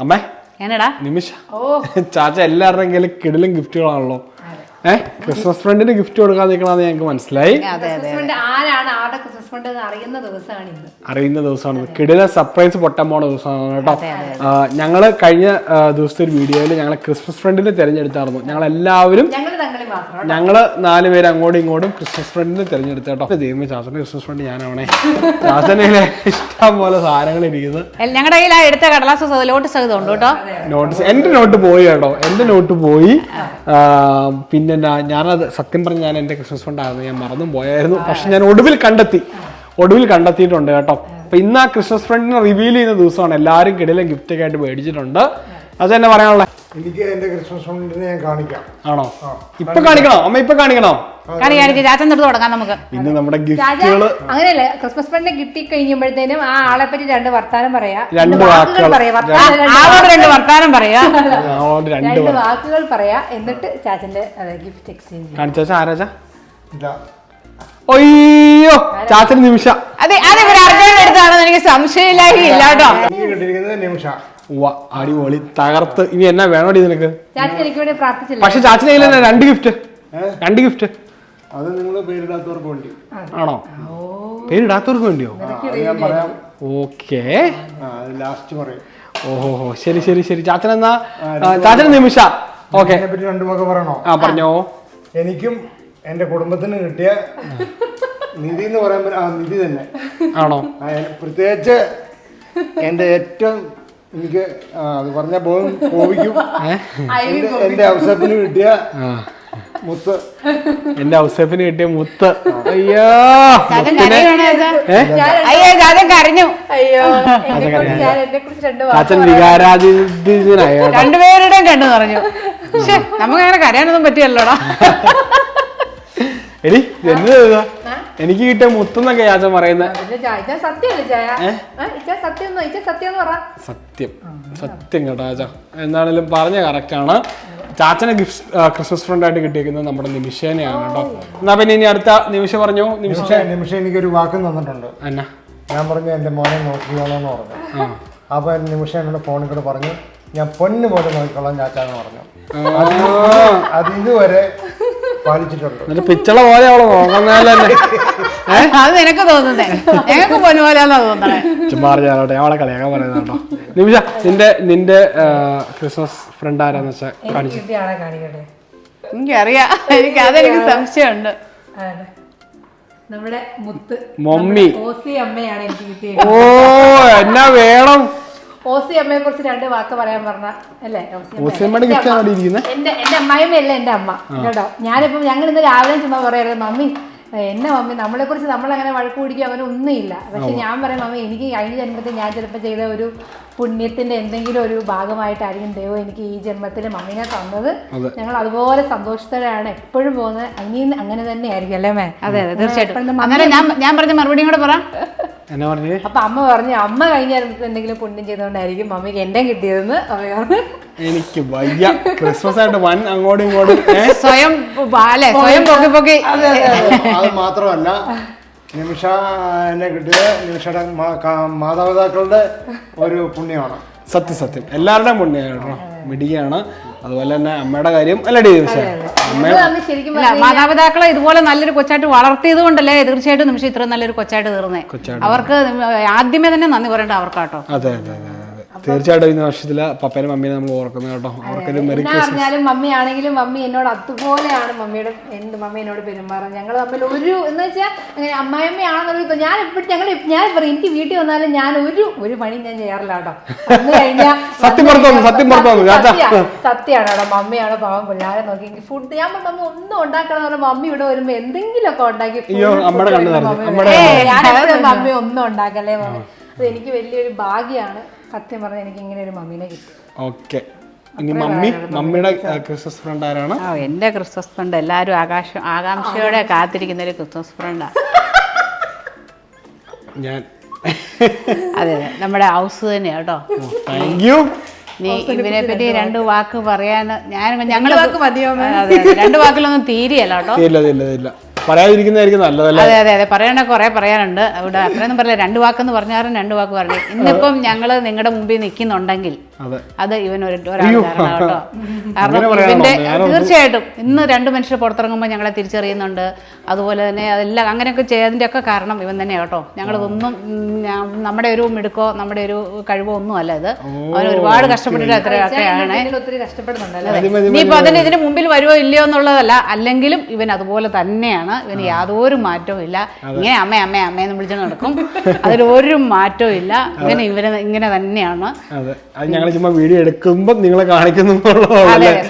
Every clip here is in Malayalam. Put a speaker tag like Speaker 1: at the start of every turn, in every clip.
Speaker 1: അമ്മേ നിമിഷ. ചാച്ച എല്ലാവരുടെയും കയ്യിൽ കിടിലും ഗിഫ്റ്റുകളാണല്ലോ. ഏഹ് ക്രിസ്മസ് ഫ്രണ്ടിന് ഗിഫ്റ്റ് കൊടുക്കാൻ നിൽക്കണമെന്ന് ഞങ്ങൾക്ക് മനസ്സിലായി.
Speaker 2: ആരാണ് ആരുടെ ക്രിസ്മസ് എന്ന് അറിയുന്ന ദിവസമാണ് ഇന്ന്.
Speaker 1: അറിയുന്ന ദിവസമാണ് കിടില സർപ്രൈസ് പൊട്ടാൻ പോണ ദിവസമാണ് കേട്ടോ. ഞങ്ങൾ കഴിഞ്ഞ ദിവസത്തെ ഒരു വീഡിയോയിൽ ഞങ്ങൾ ക്രിസ്മസ് ഫ്രണ്ടിനെ തിരഞ്ഞെടുത്തായിരുന്നു. ഞങ്ങൾ എല്ലാവരും
Speaker 2: ഞങ്ങൾ
Speaker 1: നാല് പേര് അങ്ങോട്ടും ഇങ്ങോട്ടും ക്രിസ്മസ് ഫ്രണ്ടിനെ തിരഞ്ഞെടുത്ത കേട്ടോ. ദൈവമേ ചാച്ചന്റെ ക്രിസ്മസ് ഫ്രണ്ട് ഞാനാവണേ. ചാസനയിലെ ഇഷ്ടം പോലെ സാധനങ്ങൾ ഇരിക്കുന്നത്
Speaker 3: ഞങ്ങളുടെ കയ്യിൽ എടുത്ത കടലാസ് നോട്ട് സഹിതം ഉണ്ട് കേട്ടോ.
Speaker 1: നോട്ട് എന്റെ നോട്ട് പോയി കേട്ടോ. എന്റെ നോട്ട് പോയി. ആ, പിന്നെ ഞാനത് സത്യം പറഞ്ഞ ഞാൻ എന്റെ ക്രിസ്മസ് ഫ്രണ്ടായിരുന്നു ഞാൻ മറന്നും പോയായിരുന്നു. പക്ഷെ ഞാൻ ഒടുവിൽ കണ്ടെത്തി. ഒടുവിൽ കണ്ടെത്തിയിട്ടുണ്ട് കേട്ടോ. അപ്പം ഇന്ന് ആ ക്രിസ്മസ് ഫ്രണ്ടിനെ റിവീൽ ചെയ്യുന്ന ദിവസമാണ്. എല്ലാവരും കിടയിലും ഗിഫ്റ്റൊക്കെ ആയിട്ട് മേടിച്ചിട്ടുണ്ട്. അത് തന്നെ പറയാനുള്ളത്.
Speaker 4: എനിക്ക് എന്റെ ക്രിസ്മസ് ഫ്രണ്ടിനെ ഞാൻ കാണിക്കാം.
Speaker 1: ആണോ? ഇപ്പൊ കാണിക്കണോ? അമ്മ ഇപ്പൊ കാണിക്കണോ?
Speaker 3: കാണിക്ക് കാണിക്ക്. ചാച്ചൻ തൊട്ട് തുടങ്ങാം നമുക്ക്.
Speaker 1: പിന്നെ നമ്മുടെ ഗിഫ്റ്റുകൾ
Speaker 2: അങ്ങനെയല്ല? ക്രിസ്മസ് ഫണ്ട് കിട്ടി കഴിയുമ്പോഴത്തേനും ആ ആളെ പറ്റി രണ്ട് വർത്താനം പറയാ.
Speaker 1: രണ്ട്
Speaker 2: വാക്കുകൾ. പറയാ. രണ്ട്
Speaker 3: രണ്ട് വർത്താനം പറയാ.
Speaker 1: രണ്ട്
Speaker 2: വാക്കുകൾ പറയാ. എന്നിട്ട് ചാച്ചന്റെ ഗിഫ്റ്റ് എക്സ്ചേഞ്ച്
Speaker 1: കാണിച്ചാച്ച ആരാച്ചാ ഒയ്യോ ചാച്ചൻ നിമിഷ.
Speaker 3: അതെ അതെ എടുത്താണെന്ന് എനിക്ക് സംശയമില്ലായി ഇല്ല കേട്ടോ.
Speaker 4: എനിക്ക് കിട്ടിയിരിക്കുന്നത് നിമിഷ.
Speaker 1: അടിപൊളി തകർത്ത്. ഇനി എന്നാ വേണോടി നിനക്ക്? പക്ഷെ ചാച്ചന് തന്നെ രണ്ട് ഗിഫ്റ്റ് രണ്ട് ഗിഫ്റ്റ്
Speaker 4: അത് നിങ്ങൾ പേരിടാത്തവർക്ക് വേണ്ടി.
Speaker 1: ആണോ? പേരിടാത്തവർക്ക് വേണ്ടിയോ?
Speaker 4: ഓക്കെ അത് ഞാൻ പറയാം.
Speaker 1: ഓക്കേ.
Speaker 4: ആ ലാസ്റ്റ് പറയും.
Speaker 1: ഓഹോ ശരി ശരി ശരി. ചാച്ചൻ എന്നാ? ചാച്ചൻ നിമിഷ. ഓക്കെ.
Speaker 4: രണ്ടു വാക്ക് പറയണോ?
Speaker 1: ആ പറഞ്ഞോ.
Speaker 4: എനിക്കും എന്റെ കുടുംബത്തിന് കിട്ടിയ നിധി എന്ന് പറയാൻ ആ നിധി തന്നെ.
Speaker 1: ആണോ?
Speaker 4: പ്രത്യേകിച്ച് എന്റെ ഏറ്റവും എനിക്ക് അത് പറഞ്ഞ പോകും കോപിക്കും. എന്റെ അവസരത്തിന് കിട്ടിയ മുത്ത്.
Speaker 1: എന്റെ അവസരത്തിന് കിട്ടിയ മുത്ത്. അയ്യോ.
Speaker 3: കരഞ്ഞു.
Speaker 2: അയ്യോ എന്നെ കുറിച്ച് ഞാൻ രണ്ട് വാക്ക്
Speaker 1: ചാച്ചൻ
Speaker 3: രണ്ടുപേരുടെയും കണ്ടു പറഞ്ഞു പക്ഷെ നമുക്ക് അങ്ങനെ കരയാനൊന്നും പറ്റിയല്ലോടാ
Speaker 1: എടി എന്നെ ഇതാ? എനിക്ക് കിട്ടിയ മുത്തെന്നൊക്കെ
Speaker 2: ചായ? ആ, സത്യം സത്യം എന്ന് പറ.
Speaker 1: സത്യം. സത്യം കേട്ടോ ചാച്ച. എന്താണേലും പറഞ്ഞ കറക്റ്റ് ആണ്. ചാച്ചനെ ഗിഫ്റ്റ് ക്രിസ്മസ് ഫ്രണ്ട് ആയിട്ട് കിട്ടിയിരിക്കുന്നത് നമ്മുടെ നിമിഷേനെയാണ് കേട്ടോ. എന്നാ പിന്നെ ഇനി അടുത്ത നിമിഷം പറഞ്ഞു? നിമിഷ.
Speaker 4: നിമിഷ നിമിഷ എനിക്കൊരു വാക്ക് തന്നിട്ടുണ്ട്.
Speaker 1: എന്നാ?
Speaker 4: ഞാൻ പറഞ്ഞു എന്റെ മോനെ നോക്കിക്കോളാന്ന് പറഞ്ഞു. അപ്പൊ നിമിഷം എന്നോട് ഫോണിൽ കൂടെ പറഞ്ഞു ഞാൻ പൊന്നു പോലെ നോക്കിക്കോളാം ചാച്ചാന്ന് പറഞ്ഞു. അത് ഇതുവരെ പാലിച്ചിട്ടുണ്ട്.
Speaker 1: എന്നിട്ട് പിച്ചള പോലെ അവളെ നോക്കുന്നതല്ലേ?
Speaker 3: അത് നിനക്ക് തോന്നുന്നേ. ഞങ്ങൾക്ക് പൊന്നു പോലെയാന്നാ തോന്നണേ
Speaker 1: ചുമ്മാ പറഞ്ഞാലോട്ടെ അവളെ കളിയാക്കാൻ പറയുന്നത് കേട്ടോ. നിമിഷ നിന്റെ നിന്റെ ക്രിസ്മസ് ഫ്രണ്ട് ആരാന്ന് വെച്ചാൽ കാണിച്ചു.
Speaker 3: എനിക്കറിയാം. എനിക്ക് അതെനിക്ക് സംശയമുണ്ട്?
Speaker 2: നമ്മുടെ മുത്ത്.
Speaker 1: മമ്മി.
Speaker 2: ഓസി അമ്മയാണ് എനിക്ക് കിട്ടിയത്.
Speaker 1: ഓ എന്നാ വേണം.
Speaker 2: ഓസി അമ്മയെ കുറിച്ച് രണ്ട് വാക്ക് പറയാൻ പറഞ്ഞ അല്ലേ? ഓസി എന്റെ എന്റെ അമ്മായിമ്മയല്ല എന്റെ അമ്മ. കേട്ടോ? ഞാനിപ്പം ഞങ്ങൾ ഇന്ന് രാവിലെ ചുമ്മാ പറയാറ് മമ്മി എന്നെ മമ്മി നമ്മളെ കുറിച്ച് നമ്മൾ അങ്ങനെ വഴക്ക് പിടിക്കുക അങ്ങനെ ഒന്നുമില്ല. പക്ഷെ ഞാൻ പറയാം മമ്മി എനിക്ക് കഴിഞ്ഞ ജന്മത്തിൽ ഞാൻ ചിലപ്പോൾ ചെയ്ത ഒരു പുണ്യത്തിന്റെ എന്തെങ്കിലും ഒരു ഭാഗമായിട്ടായിരിക്കും ദൈവം എനിക്ക് ഈ ജന്മത്തിൽ മമ്മിനെ തന്നത്. ഞങ്ങൾ അതുപോലെ സന്തോഷത്തോടെയാണ് എപ്പോഴും പോകുന്നത്. ഇനിയും അങ്ങനെ തന്നെ ആയിരിക്കും അല്ലേ മേ
Speaker 3: അതെ അതെ തീർച്ചയായിട്ടും. അങ്ങനെ ഞാൻ ഞാൻ പറഞ്ഞ മറുപടിയും കൂടെ പറ.
Speaker 1: എന്നാ പറഞ്ഞു?
Speaker 2: അപ്പൊ അമ്മ പറഞ്ഞു അമ്മ കഴിഞ്ഞ എന്തെങ്കിലും പുണ്യം ചെയ്തോണ്ടായിരിക്കും മമ്മിക്ക് എന്റെ കിട്ടിയതെന്ന് അമ്മ പറഞ്ഞു.
Speaker 1: എനിക്ക് വയ്യ. ക്രിസ്മസ് ആയിട്ട് വൻ അങ്ങോട്ടും ഇങ്ങോട്ടും?
Speaker 3: സ്വയം അല്ലെ? സ്വയം പൊക്കി പൊക്കി.
Speaker 4: അത് മാത്രമല്ല നിമിഷ എന്നെ കിട്ടിയത് നിമിഷയുടെ മാതാപിതാക്കളുടെ ഒരു പുണ്യമാണ്.
Speaker 1: സത്യസത്യം സത്യം. എല്ലാവരുടെയും പുണ്യമാണ് മിടിയാണ് അതുപോലെ തന്നെ അമ്മയുടെ കാര്യം
Speaker 3: അല്ല മാതാപിതാക്കളെ ഇതുപോലെ നല്ലൊരു കൊച്ചായിട്ട് വളർത്തിയത് കൊണ്ടല്ലേ തീർച്ചയായിട്ടും നിമിഷം ഇത്രയും നല്ലൊരു കൊച്ചായിട്ട് തീർന്നേ. അവർക്ക് ആദ്യമേ തന്നെ നന്ദി പറയേണ്ട അവർക്കാട്ടോ.
Speaker 1: അതെ അതെ അതെ. തീർച്ചയായിട്ടും ഈ വർഷത്തിൽ പപ്പേനും മമ്മീനെ നമ്മൾ ഓർക്കുന്നത് കേട്ടോ. അവർക്കൊരു മെറി
Speaker 2: ക്രിസ്മസ് പറഞ്ഞാലും മമ്മി ആണെങ്കിലും മമ്മി എന്നോട് അതുപോലെയാണ് മമ്മിയുടെ എന്ത് മമ്മി എന്നോട് പെരുമാറുന്നത്. ഞങ്ങൾ തമ്മിൽ ഒരു എന്ന് വെച്ചാൽ അങ്ങനെ അമ്മായിയമ്മയാണെന്നുള്ള ഞാൻ എപ്പോഴും ഞങ്ങൾ ഞാൻ പറയും എനിക്ക് വീട്ടിൽ വന്നാലും ഞാൻ ഒരു ഒരു പണി ഞാൻ ചെയ്യാറില്ല കേട്ടോ. വന്നു കഴിഞ്ഞാൽ
Speaker 1: സത്യം പുറത്ത് സത്യം പുറത്ത്.
Speaker 2: സത്യമാണ് കേട്ടോ. മമ്മിയാണ് പാവം പിള്ളേരെ നോക്കി ഫുഡ് ഞാൻ മമ്മ ഒന്നും ഉണ്ടാക്കണം പറഞ്ഞാൽ മമ്മി ഇവിടെ വരുമ്പോ എന്തെങ്കിലുമൊക്കെ ഉണ്ടാക്കി ഞാൻ മമ്മി. ഒന്നും ഉണ്ടാക്കല്ലേ മമ്മി. അത് എനിക്ക് വലിയൊരു ഭാഗ്യമാണ് സത്യം പറഞ്ഞാൽ എനിക്ക് ഇങ്ങനെ ഒരു മമ്മീനെ കിട്ടി.
Speaker 1: ഓക്കെ. ഇനി മമ്മി മമ്മിയുടെ ആ, ക്രിസ്മസ് ഫ്രണ്ട് ആരാണ്?
Speaker 3: ഓ എന്റെ ക്രിസ്മസ് ഫ്രണ്ട് എല്ലാവരും ആകാശം ആകാംക്ഷയോടെ കാത്തിരിക്കുന്ന ഒരു ക്രിസ്മസ് ഫ്രണ്ടാ.
Speaker 1: ഞാൻ.
Speaker 3: അതെ അതെ. നമ്മുടെ ഹൗസ് തന്നെയാ കേട്ടോ.
Speaker 1: താങ്ക് യു
Speaker 3: നീ ഇവനെ പറ്റി രണ്ട് വാക്ക്. പറയാൻ ഞാൻ ഞങ്ങൾ വാക്ക് മതിയോ രണ്ട് വാക്കിലൊന്നും തീരെയല്ല കേട്ടോ.
Speaker 1: ഇല്ല ഇല്ല ഇല്ല. പറയാതിരിക്കുന്നതായിരിക്കും നല്ലതല്ലേ?
Speaker 3: അതെ അതെ അതെ. പറയണ കുറെ പറയാനുണ്ട്. അവിടെ അത്രയൊന്നും പറയില്ല. രണ്ട് വാക്കെന്ന് പറഞ്ഞാലും രണ്ട് വാക്ക് പറഞ്ഞു. ഇന്നിപ്പം ഞങ്ങൾ നിങ്ങളുടെ മുമ്പിൽ നിൽക്കുന്നുണ്ടെങ്കിൽ
Speaker 1: അതെ.
Speaker 3: അത് ഇവൻ ഒരു കാരണം കേട്ടോ. കാരണം
Speaker 1: പറയാനാണോ?
Speaker 3: ഇവന്റെ തീർച്ചയായിട്ടും ഇന്ന് രണ്ട് മനുഷ്യർ പുറത്തിറങ്ങുമ്പോൾ ഞങ്ങളെ തിരിച്ചറിയുന്നുണ്ട്. അതുപോലെ തന്നെ അതെല്ലാം അങ്ങനെയൊക്കെ ചെയ്തതിന്റെ ഒക്കെ കാരണം ഇവൻ തന്നെ കേട്ടോ. ഞങ്ങളിതൊന്നും നമ്മുടെ ഒരു മിടുക്കോ നമ്മുടെ ഒരു കഴിവോ ഒന്നും അല്ല ഇത്. അവൻ ഒരുപാട് കഷ്ടപ്പെട്ടിട്ട് അത്രയൊക്കെയാണ് അതിന് ഇതിന് മുമ്പിൽ വരുമോ ഇല്ലയോ എന്നുള്ളതല്ല. അല്ലെങ്കിലും ഇവൻ അതുപോലെ തന്നെയാണ്. ഇവന് യാതൊരു മാറ്റവും ഇല്ല. ഇങ്ങനെ അമ്മ അമ്മ അമ്മയെന്ന് വിളിച്ചു നടക്കും. അതിലൊരു മാറ്റവും ഇല്ല. ഇവന് ഇവന് ഇങ്ങനെ തന്നെയാണ്.
Speaker 1: അതെ. അത് ഞങ്ങൾ ചുമ്മാ വീഡിയോ എടുക്കുമ്പോൾ നിങ്ങളെ കാണിക്കുന്നു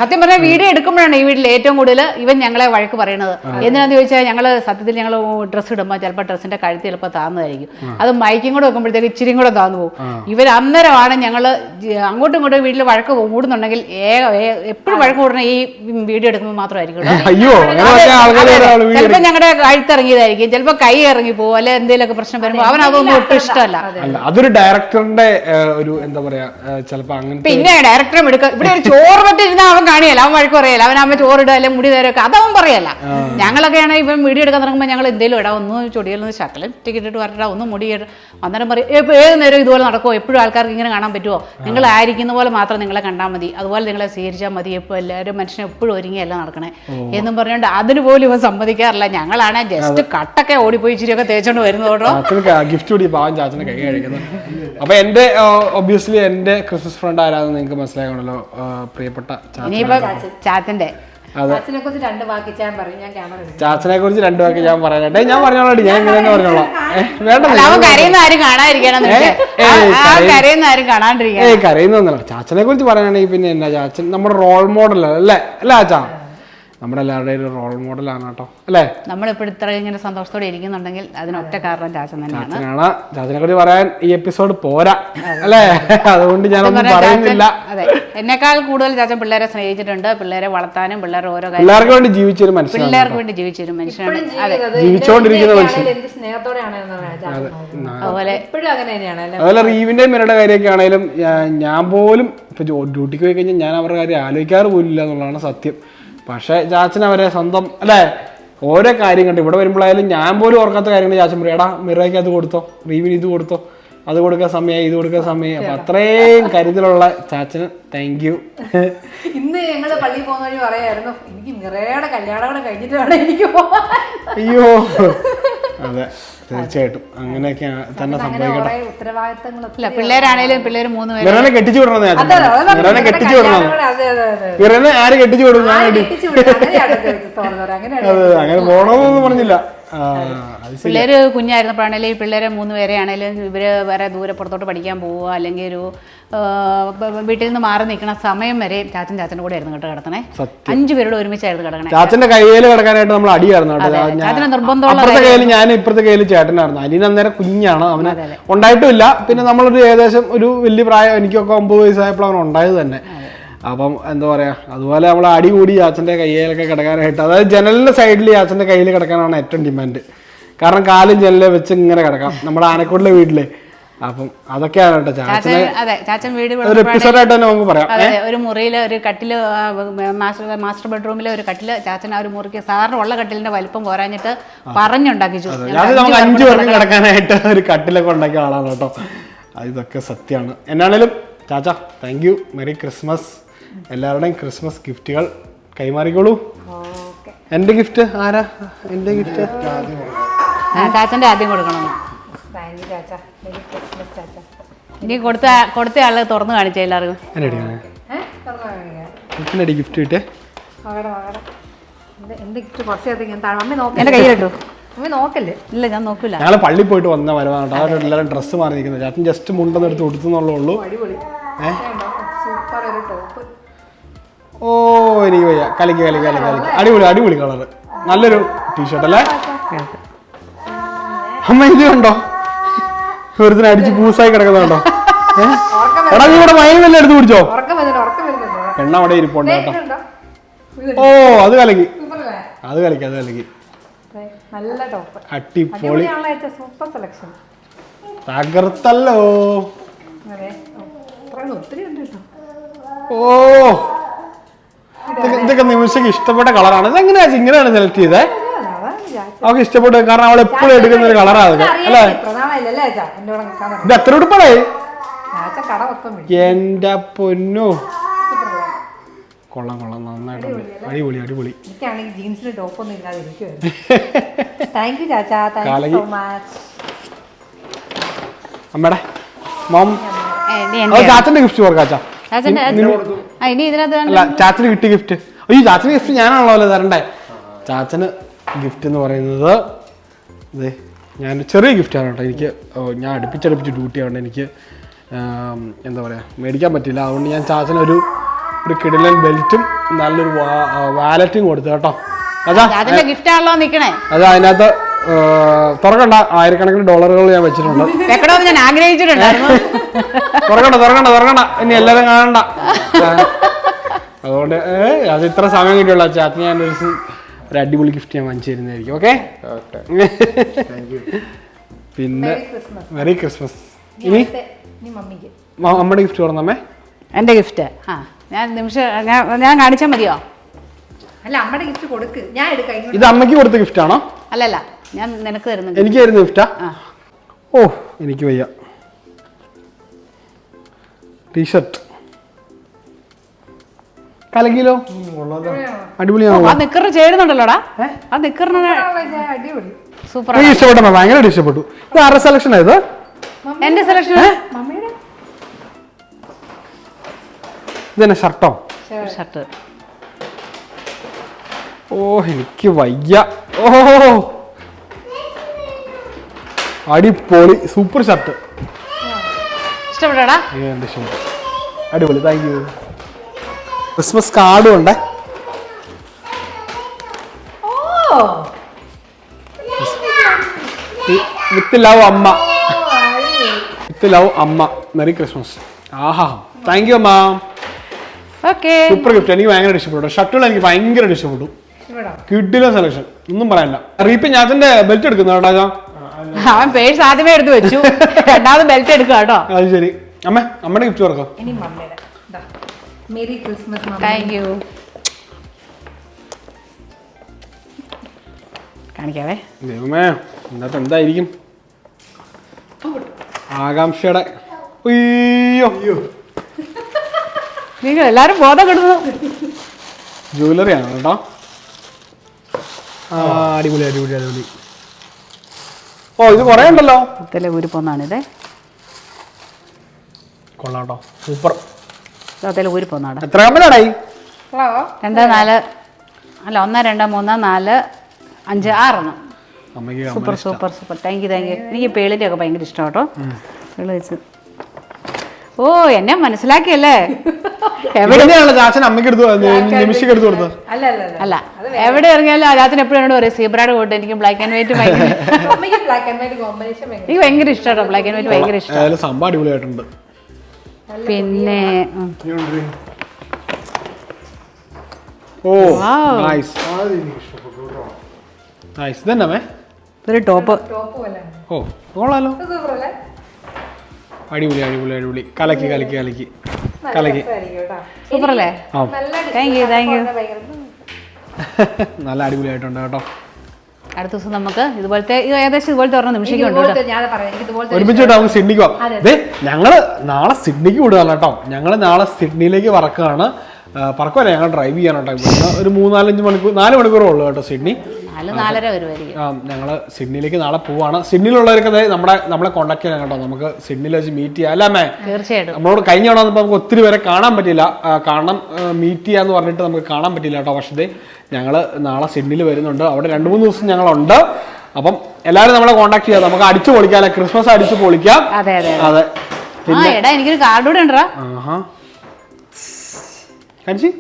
Speaker 3: സത്യം പറഞ്ഞാൽ വീഡിയോ എടുക്കുമ്പോഴാണ് ഈ വീട്ടിൽ ഏറ്റവും കൂടുതൽ ഇവൻ ഞങ്ങളെ വഴക്ക് പറയുന്നത് എന്തിനാന്ന് ചോദിച്ചാൽ ഞങ്ങൾ സത്യത്തിൽ ഞങ്ങൾ ഡ്രസ്സ് ഇടുമ്പോൾ ചിലപ്പോൾ ഡ്രസ്സിന്റെ കഴുത്ത് ചിലപ്പോൾ താന്നതായിരിക്കും. അത് മൈക്കും കൂടെ വെക്കുമ്പോഴത്തേക്ക് ഇച്ചിരിയും കൂടെ താന്നു പോകും. ഇവർ അന്നേരമാണ് ഞങ്ങൾ അങ്ങോട്ടും ഇങ്ങോട്ടും വീട്ടിൽ വഴക്ക് കൂടുന്നുണ്ടെങ്കിൽ എപ്പോഴും വഴക്ക് കൂടുന്ന ഈ വീഡിയോ എടുക്കുമ്പോൾ മാത്രമായിരിക്കും ചിലപ്പോൾ ഞങ്ങളുടെ കഴുത്തിറങ്ങിയതായിരിക്കും. ചിലപ്പോ കൈ ഇറങ്ങി പോകും അല്ലെ എന്തെങ്കിലുമൊക്കെ പ്രശ്നം വരുമ്പോൾ അവൻ അതൊന്നും ഒട്ടും ഇഷ്ടമല്ല
Speaker 1: അതൊരു ഡയറക്ടറിന്റെ ഒരു എന്താ പറയാ
Speaker 3: പിന്നെ ഡയറക്ടറും എടുക്ക ഇവിടെ ഒരു ചോറ് പറ്റിരുന്ന അവൻ കാണിയല്ല അവൻ വഴക്ക് പറയല്ല അവൻ അമ്മ ചോറിടുക അല്ലെങ്കിൽ മുടി നേരമൊക്കെ അതവൻ പറയല്ല. ഞങ്ങളൊക്കെയാണ് ഇവൻ വീഡിയോ എടുക്കാൻ തുടങ്ങുമ്പോൾ ഞങ്ങൾ എന്തെങ്കിലും ഇടാം ഒന്ന് ചൊടിയിലൊന്ന് ശക്കലം ടിക്കറ്റ് ഇട്ട് വരട്ടാ ഒന്ന് മുടി അന്നേരം പറയും "ഏ, ഏത് നേരം ഇതുപോലെ നടക്കുമോ എപ്പോഴും ആൾക്കാർക്ക് ഇങ്ങനെ കാണാൻ പറ്റുമോ നിങ്ങൾ ആയിരിക്കുന്ന പോലെ മാത്രം നിങ്ങളെ കണ്ടാൽ മതി. അതുപോലെ നിങ്ങളെ സ്വീകരിച്ചാൽ മതി. എപ്പോൾ എല്ലാവരും മനുഷ്യനെ എപ്പോഴും ഒരുങ്ങിയല്ല നടക്കണേ? എന്നും പറഞ്ഞുകൊണ്ട് അതിന് പോലും ഇവൻ സമ്മതിക്കാറില്ല. ഞങ്ങളാണ് ജസ്റ്റ് കട്ടൊക്കെ ഓടിപ്പോയി ഇച്ചിരിയൊക്കെ തേച്ചോണ്ട്
Speaker 1: വരുന്നതോടോ ഗിഫ്റ്റ് കൂടി പാവം ചാച്ചനെ കൈ കഴിക്കുന്നത് അപ്പൊ എന്റെ ഒബ്വിയസ്ലി എന്റെ ക്രിസ്മസ് ഫ്രണ്ട് ആരാന്ന് നിങ്ങൾക്ക് മനസ്സിലാകണല്ലോ പ്രിയപ്പെട്ട
Speaker 3: ചാച്ചന്റെ.
Speaker 1: അതെ.
Speaker 2: കുറിച്ച് രണ്ട് വാക്ക് ഞാൻ പറയും ഞാൻ ക്യാമറ
Speaker 1: ചാച്ചനെ കുറിച്ച് രണ്ടു വാക്ക് ഞാൻ പറയാനായിട്ട്. ഞാൻ പറഞ്ഞോളാം ഞാൻ ഇങ്ങനെ തന്നെ പറഞ്ഞോളാം. വേണ്ട
Speaker 3: അവൻ കരയുന്ന ആരും കാണാതിരിക്കണം ആ കരയുന്ന ആരും കാണാണ്ടിരിക്കണം
Speaker 1: ഏയ് കരയുന്നൊന്നല്ല ചാച്ചനെ കുറിച്ച് പറയാനാണെങ്കിൽ പിന്നെ എന്നാ ചാച്ചൻ നമ്മുടെ റോൾ മോഡൽ അല്ലേ? അല്ലേ ചാച്ചാ നമ്മുടെ എല്ലാവരുടെയും ഒരു റോൾ മോഡലാണ് കേട്ടോ. അല്ലേ?
Speaker 3: നമ്മളിപ്പോൾ ഇത്ര ഇങ്ങനെ സന്തോഷത്തോടെ ഇരിക്കുന്നുണ്ടെങ്കിൽ അതിനൊറ്റ കാരണം ചാച്ചൻ തന്നെയാണ്.
Speaker 1: ചാച്ചനാണ്. ചാച്ചനെ കുറിച്ച് പറയാൻ ഈ എപ്പിസോഡ് പോരാ. അല്ലേ? അതുകൊണ്ട്
Speaker 3: ഞാൻ
Speaker 1: പറയുന്നില്ല.
Speaker 3: അതെ. എന്നെക്കാൾ കൂടുതൽ ചാച്ചൻ പിള്ളേരെ സ്നേഹിച്ചിട്ടുണ്ട്. പിള്ളേരെ വളർത്താനും പിള്ളേരെ ഓരോ കാര്യം
Speaker 1: പിള്ളേർക്ക് വേണ്ടി ജീവിച്ചൊരു മനുഷ്യൻ
Speaker 3: പിള്ളേർക്ക് വേണ്ടി ജീവിച്ചൊരു മനുഷ്യനാണ്. അതെ.
Speaker 1: ജീവിച്ചുകൊണ്ടിരിക്കുന്ന
Speaker 2: മനുഷ്യൻ.
Speaker 3: അതുപോലെ
Speaker 1: അതുപോലെ റീവിന്റെ മിരുടെ കാര്യമൊക്കെ ആണെങ്കിലും ഞാൻ പോലും ഇപ്പൊ ഡ്യൂട്ടിക്ക് പോയി കഴിഞ്ഞാൽ ഞാൻ അവരുടെ കാര്യം ആലോചിക്കാറ് പോലില്ല ഇല്ല എന്നുള്ളതാണ് സത്യം. പക്ഷെ ചാച്ചൻ അവരെ സ്വന്തം അല്ലേ? ഓരോ കാര്യം കണ്ടു. ഇവിടെ വരുമ്പോഴായാലും ഞാൻ പോലും ഓർക്കാത്ത കാര്യങ്ങൾ ചാച്ചൻ പറയും. എടാ മിറയ്ക്ക് അത് കൊടുത്തോ റീവിന് ഇത് കൊടുത്തോ. അത് കൊടുക്കാൻ സമയം ഇത് കൊടുക്കാൻ സമയം അപ്പൊ അത്രയും കരുതലുള്ള ചാച്ചന് താങ്ക് യു
Speaker 2: ഇന്ന് ഞങ്ങൾ പള്ളിയിൽ പോകുന്ന വഴി പറയായിരുന്നു എനിക്ക് നിറയുടെ കല്യാണം കൂടെ കഴിഞ്ഞിട്ട് വേണം എനിക്ക് പോവാൻ.
Speaker 1: അയ്യോ. അതെ. തീർച്ചയായിട്ടും. അങ്ങനെയൊക്കെ തന്നെ സംഭവിക്കട്ടെ.
Speaker 2: ഉത്തരവാദിത്തങ്ങളൊക്കെ
Speaker 3: പിള്ളേരാണേലും പിള്ളേർ മൂന്ന് പേര്.
Speaker 1: മിറനെ കെട്ടിച്ചു. മിറനെ വിടണം. മിറനെ ആര് കെട്ടിച്ചു വിടും ഞാൻ അങ്ങനെ പോണമെന്നൊന്നും പറഞ്ഞില്ല.
Speaker 3: പിള്ളേര് കുഞ്ഞായിരുന്നപ്പോഴാണേലും ഈ പിള്ളേരെ മൂന്ന് പേരെ ആണേലും ഇവർ വേറെ ദൂരെ പുറത്തോട്ട് പഠിക്കാൻ പോവുക അല്ലെങ്കിൽ ഒരു വീട്ടിൽ നിന്ന് മാറി നിൽക്കുന്ന സമയം വരെ ചാച്ചൻ ചാച്ചന്റെ കൂടെ ആയിരുന്നു കേട്ടോ കിടക്കണേ. അഞ്ചു പേരോട് ഒരുമിച്ചായിരുന്നു കിടക്കണേ.
Speaker 1: ചാച്ചന്റെ കയ്യിൽ കിടക്കാനായിട്ട് നമ്മൾ അടിയായിരുന്നു
Speaker 3: ചാച്ചന് നിർബന്ധമുള്ള
Speaker 1: കയ്യിൽ ഞാൻ ഇപ്പുറത്തെ കയ്യിൽ ചേട്ടനായിരുന്നു. അനിയൻ അന്നേരം കുഞ്ഞാണ്. അവന് ഉണ്ടായിട്ടില്ല പിന്നെ നമ്മളൊരു ഏകദേശം ഒരു വലിയ പ്രായം എനിക്കൊക്കെ ഒമ്പത് വയസ്സായപ്പോൾ അവൻ ഉണ്ടായത് തന്നെ. അപ്പം എന്താ പറയാ അതുപോലെ നമ്മൾ അടി കൂടി ചാച്ചന്റെ കയ്യിലൊക്കെ കിടക്കാനായിട്ട് അതായത് ജനലിന്റെ സൈഡിൽ ചാച്ചന്റെ കയ്യിൽ കിടക്കാനാണ് ഏറ്റവും ഡിമാൻഡ്. കാരണം കാലും ജനലിൽ വെച്ച് ഇങ്ങനെ കിടക്കാം. നമ്മുടെ ആനക്കോട്ടിലെ വീട്ടിൽ. അപ്പം അതൊക്കെയാണ് കേട്ടോ
Speaker 3: ചാച്ചൻ അതെ ചാച്ചൻ വീട്
Speaker 1: ഒരു എപ്പിസോഡായിട്ട് തന്നെ നമുക്ക് പറയാം.
Speaker 3: അതെ ഒരു മുറിയിൽ ഒരു കട്ടിൽ മാസ്റ്റർ മാസ്റ്റർ ബെഡ്റൂമിലെ ഒരു കട്ടിൽ ചാച്ചൻ ആ ഒരു മുറിക്ക് സാധാരണ ഉള്ള കട്ടിലിന്റെ വലിപ്പം പോരാഞ്ഞിട്ട് പറഞ്ഞുണ്ടാക്കിച്ചു
Speaker 1: ഞാൻ നമുക്ക് അഞ്ചു പേർക്ക് കിടക്കാനായിട്ട് ഒരു കട്ടിലൊക്കെ ഉണ്ടാക്കിയ ആളാണ് കേട്ടോ. ഇതൊക്കെ സത്യമാണ് എന്നാണേലും ചാച്ച താങ്ക് യു മെറി ക്രിസ്മസ് എല്ലാവരുടെയും ക്രിസ്മസ് ഗിഫ്റ്റുകൾ കൈമാറിക്കോളൂ. എന്റെ ഗിഫ്റ്റ് ആരാ? എന്റെ ഗിഫ്റ്റ്
Speaker 3: ചാച്ചന്റെ ആദ്യം കൊടുക്കണം
Speaker 2: താങ്ക് യു ചാച്ച.
Speaker 3: ഇനി കൊടുത്ത കൊടുത്ത ആൾ തുറന്നു കാണിച്ച എല്ലാവർക്കും.
Speaker 1: ഗിഫ്റ്റ് കിട്ടേ
Speaker 3: എന്റെ കയ്യിലിട്ടു. ഇല്ല ഞാൻ നോക്കില്ല
Speaker 1: ഞങ്ങൾ പള്ളിയിൽ പോയിട്ട് വന്ന വരവാണ് ഡ്രസ് എല്ലാവരും ഡ്രസ്സ് മാറി നിൽക്കുന്നത് ജസ്റ്റ് മുണ്ടെന്ന് എടുത്ത് കൊടുത്തുന്നുള്ളേ ഉള്ളൂ.
Speaker 2: അടിപൊളി. സൂപ്പർ ഒരു ടോപ്പ്
Speaker 1: ഓ എനിക്ക് വയ്യ. കലക്കി കലക്കി കലക്കി കലക്കി അടിപൊളി അടിപൊളി കളറ്. നല്ലൊരു ടീഷർട്ട് അല്ലേ? അമ്മ ഇത് കണ്ടോ? വെറുതെ അടിച്ച് പൂസായി കിടക്കുന്നുണ്ടോ എടാ നീ ഇവിടെ മയങ്ങല്ലേ എടുത്ത് പിടിച്ചോ എണ്ണ അവിടെ ഇരിപ്പുണ്ട് കേട്ടോ. ഓ അത് കലക്കി. അത് കലക്കി അത് കലക്കി.
Speaker 2: അടിപൊളി നല്ല ടോപ്പ്.
Speaker 1: അടിപൊളി.
Speaker 2: അടിപൊളിയാണല്ലോ സൂപ്പർ സെലക്ഷൻ.
Speaker 1: തകർത്തല്ലോ.
Speaker 2: ഓ,
Speaker 1: ഇതൊക്കെ നിമിഷക്ക് നിമിഷം ഇഷ്ടപ്പെട്ട കളറാണ്. ഇതെങ്ങനെയാ ഇങ്ങനെയാണ് സെലക്ട് ചെയ്തേ? അവൾക്ക് ഇഷ്ടപ്പെട്ടു. കാരണം അവൾ എപ്പോഴും എടുക്കുന്ന ഒരു കളറാണ് അല്ലേ? ഇത് എത്ര ഉടുപ്പാടേ എന്റെ പൊന്നു. കൊള്ളാം കൊള്ളാം. നന്നായിട്ടുണ്ട്. അടിപൊളി അടിപൊളി
Speaker 2: അമ്മടെ ജീൻസിന് ടോപ്പൊന്നും ഇല്ലാതെ ഇരിക്കുവായിരുന്നു. താങ്ക് യു ചാച്ചാ. താങ്ക് യു
Speaker 1: കാലകി.
Speaker 2: സോ മച്ച്
Speaker 1: അമ്മയുടെ മോം. ചാച്ചന്റെ ഗിഫ്റ്റ് കൊടുക്കാം ചാച്ച.
Speaker 3: ആ ഇനി ഇതിനകത്ത്
Speaker 1: അല്ല ചാച്ചന് കിട്ടിയ ഗിഫ്റ്റ് അയ്യോ ചാച്ചന് ഗിഫ്റ്റ് ഞാനാണല്ലോ തരണ്ടേ? ചാച്ചന് ഗിഫ്റ്റ് എന്ന് പറയുന്നത്. അതെ ഞാൻ ചെറിയ ഗിഫ്റ്റാണ് കേട്ടോ എനിക്ക്. ഞാൻ അടുപ്പിച്ചടുപ്പിച്ച് ഡ്യൂട്ടി ആയതുകൊണ്ട് എനിക്ക് എന്താ പറയുക മേടിക്കാൻ പറ്റില്ല അതുകൊണ്ട് ഞാൻ ചാച്ചനൊരു ഒരു കിടിലൻ ബെൽറ്റും നല്ലൊരു വാലറ്റും കൊടുത്തു കേട്ടോ. അതാ
Speaker 3: ഗിഫ്റ്റാണല്ലോ നിൽക്കണേ
Speaker 1: അത് അതിനകത്ത് തുറക്കണ്ട. ആയിരക്കണക്കിന് ഡോളറുകൾ ഞാൻ വെച്ചിട്ടുണ്ട്.
Speaker 3: ഞാൻ ആഗ്രഹിച്ചിട്ടുണ്ടായിരുന്നു.
Speaker 1: തുറക്കണ്ട തുറക്കണ്ട തുറക്കണ്ട. ഇനി എല്ലാവരും കാണണ്ട. അതുകൊണ്ട് അത് ഇത്ര സമയം കിട്ടിയുള്ള. ചാത്തിന് ഞാൻ ഒരു ഒരു അടിപൊളി ഗിഫ്റ്റ് ഞാൻ വാങ്ങിച്ചു തരുന്നതായിരിക്കും ഓക്കെ. പിന്നെ മെറി ക്രിസ്മസ് ഇനി അമ്മയുടെ ഗിഫ്റ്റ് തുറന്നമ്മേ
Speaker 3: എന്റെ ഗിഫ്റ്റ് ആ ഞാൻ നിമിഷം ഞാൻ ഞാൻ കാണിച്ചാൽ മതിയോ?
Speaker 2: അല്ല അമ്മയുടെ ഗിഫ്റ്റ് കൊടുക്ക്. ഞാൻ എടുക്കാം
Speaker 1: ഇത് അമ്മയ്ക്ക് കൊടുത്ത ഗിഫ്റ്റ് ആണോ?
Speaker 3: അല്ലല്ല ഞാൻ നിനക്ക് തരുന്നു
Speaker 1: എനിക്ക് തരുന്ന ഗിഫ്റ്റാ
Speaker 3: ആ?
Speaker 1: ഓ എനിക്ക് വയ്യ. ടീഷർട്ട് കലകിലോ അടിപൊളിയാണ്?
Speaker 3: ആ നിക്കറ് ചേരുന്നുണ്ടല്ലോടാ. ആ നിക്കറിന്
Speaker 2: അടിപൊളി.
Speaker 3: സൂപ്പർ
Speaker 1: എനിക്ക് ഇഷ്ടപ്പെട്ടു അമ്മ, ഭയങ്കരമായിട്ട് ഇഷ്ടപ്പെട്ടു. ഇത് ആരുടെ സെലക്ഷൻ ആയത്
Speaker 3: എന്റെ സെലക്ഷൻ
Speaker 1: ഇതന്നെ ഷർട്ടോ
Speaker 3: ഷർട്ട്
Speaker 1: ഓ എനിക്ക് വയ്യ. ഓ. അടിപൊളി. സൂപ്പർ ഷർട്ട്
Speaker 3: ഇഷ്ടപ്പെട്ടാടാ?
Speaker 1: അടിപൊളി. താങ്ക് യു ക്രിസ്മസ് കാർഡും ഉണ്ട്. With love Amma. With love Amma. Merry Christmas. Aaha. Thank you അമ്മ. സൂപ്പർ ഗിഫ്റ്റ് എനിക്ക് ഭയങ്കര ഇഷ്ടപ്പെട്ടു. ഷർട്ടുകൾ എനിക്ക് ഭയങ്കര ഇഷ്ടപ്പെട്ടു. കിഡിലെ സെലക്ഷൻ ഒന്നും പറയാനില്ല റീപ്പ് ഞാത്തിന്റെ ബെൽറ്റ് എടുക്കുന്നു കേട്ടോ
Speaker 3: അവൻ പേഴ്സ് ആദ്യമേ എടുത്ത് വെച്ചു. രണ്ടാമത് ബെൽറ്റ് എടുക്കുക കേട്ടോ.
Speaker 1: അത് ശരി. അമ്മ അമ്മയുടെ ഗിഫ്റ്റ് തുറക്കാം.
Speaker 2: മേരി ക്രിസ്മസ്
Speaker 3: താങ്ക് യു കാണിക്കാവേ.
Speaker 1: ദൈവമേ ഇന്നത്തെ എന്തായിരിക്കും? ആകാംക്ഷയുടെ. അയ്യോ.
Speaker 3: നിങ്ങൾ എല്ലാരും ബോധം കിട്ടുന്നു
Speaker 1: ജുവലറി ആണ് കേട്ടോ? ആ അടിപൊളി അടിപൊളി അടിപൊളി. ഓ ഇത് കുറേ ഉണ്ടല്ലോ.
Speaker 3: ഊരി പോന്നാണിതേ.
Speaker 1: കൊള്ളാം കേട്ടോ. സൂപ്പർ
Speaker 3: അതിൽ ഊരിപ്പോന്നാണ്
Speaker 1: എത്ര കമ്പലാടായി
Speaker 2: ഹലോ.
Speaker 3: രണ്ട് നാല് അല്ല ഒന്ന് രണ്ട് മൂന്ന് നാല് അഞ്ച് ആറെണ്ണം.
Speaker 1: അമ്മയ്ക്ക്
Speaker 3: super super super. Thank you thank you എനിക്ക് പേളിന്റെ ഒക്കെ ഭയങ്കര ഇഷ്ടം കേട്ടോ. പേൾ വെച്ച് ഓ എന്നെ മനസ്സിലാക്കിയല്ലേ?
Speaker 2: അല്ല അല്ല അല്ല
Speaker 3: അല്ല. എവിടെ ഇറങ്ങിയാലും അതിനകത്തിന് എപ്പോഴും എന്നോട് പറയും സീബ്രാഡ് കൊണ്ട് എനിക്ക് ബ്ലാക്ക് ആൻഡ് വൈറ്റ് ഭയങ്കര
Speaker 2: ബ്ലാക്ക് ആൻഡ് വൈറ്റ് കോമ്പിനേഷൻ ഭയങ്കര
Speaker 3: എനിക്ക് ഭയങ്കര ഇഷ്ടമാണ് ബ്ലാക്ക് ആൻഡ് വൈറ്റ് ഭയങ്കര ഇഷ്ടം.
Speaker 1: സംഭവം അടിപൊളിയായിട്ടുണ്ട്.
Speaker 3: പിന്നെ.
Speaker 1: ഓ. നൈസ് നൈസ് ഇതന്നെ
Speaker 3: ഒരു ടോപ്പ്
Speaker 1: ഓ കൊള്ളാലോ. അടിപൊളി അടിപൊളി അടിപൊളി. കലക്കി കലക്കി കലക്കി. കലക്കി.
Speaker 3: സൂപ്പർ അല്ലേ?
Speaker 2: നല്ല
Speaker 3: താങ്ക് യു താങ്ക് യു
Speaker 1: നല്ല അടിപൊളിയായിട്ടുണ്ട് കേട്ടോ.
Speaker 3: അടുത്ത ദിവസം നമുക്ക് ഇതുപോലത്തെ ഇത് ഏകദേശം ഇതുപോലത്തെ ഒരെണ്ണം നിമിഷം കേട്ടോ.
Speaker 2: ഞാൻ പറയാം. എനിക്ക് ഇതുപോലത്തെ
Speaker 1: ഒരുമിച്ചിട്ട് നമുക്ക് സിഡ്നിക്ക് പോകാം ഞങ്ങൾ നാളെ സിഡ്നിക്ക് വിടുകയാണ് കേട്ടോ. ഞങ്ങൾ നാളെ സിഡ്നിയിലേക്ക് പറക്കുകയാണ്. പറക്കുമല്ല ഞങ്ങൾ ഡ്രൈവ് ചെയ്യാൻ കേട്ടോ ഇവിടുന്ന്. ഒരു മൂന്നാലഞ്ച് മണിക്കൂർ നാല് മണിക്കൂറേ ഉള്ളൂ കേട്ടോ സിഡ്നി.
Speaker 3: നാല് നാലര വരുമായിരിക്കും
Speaker 1: ഞങ്ങൾ സിഡ്നിയിലേക്ക് നാളെ പോവാണ്. സിഡ്നിയിലുള്ളവർക്ക് ദേ നമ്മുടെ നമ്മളെ കോൺടാക്ട് ചെയ്യാൻ കേട്ടോ. നമുക്ക് സിഡ്നിയിൽ വെച്ച് മീറ്റ് ചെയ്യാം. അല്ലേ മേ
Speaker 3: തീർച്ചയായിട്ടും.
Speaker 1: നമ്മളോട് കഴിഞ്ഞ തവണ വന്നപ്പോൾ നമുക്ക് ഒത്തിരി പേരെ കാണാൻ പറ്റില്ല കാരണം മീറ്റ് ചെയ്യാന്ന് പറഞ്ഞിട്ട് നമുക്ക് കാണാൻ പറ്റില്ല കേട്ടോ. പക്ഷേ ദേ ഞങ്ങൾ നാളെ സിഡ്നിൽ വരുന്നുണ്ട്. അവിടെ രണ്ട് മൂന്ന് ദിവസം ഞങ്ങളുണ്ട്. അപ്പം എല്ലാവരും നമ്മളെ കോൺടാക്ട് ചെയ്യാം. നമുക്ക് അടിച്ചു പൊളിക്കാം അല്ലെ ക്രിസ്മസ് അടിച്ചു പൊളിക്കാം.
Speaker 3: അതെ അതെ
Speaker 1: അതെ.
Speaker 3: എടാ എനിക്കൊരു കാർഡ് കൂടെ ഉണ്ടോ
Speaker 1: ആഹാ. കാണിച്ച്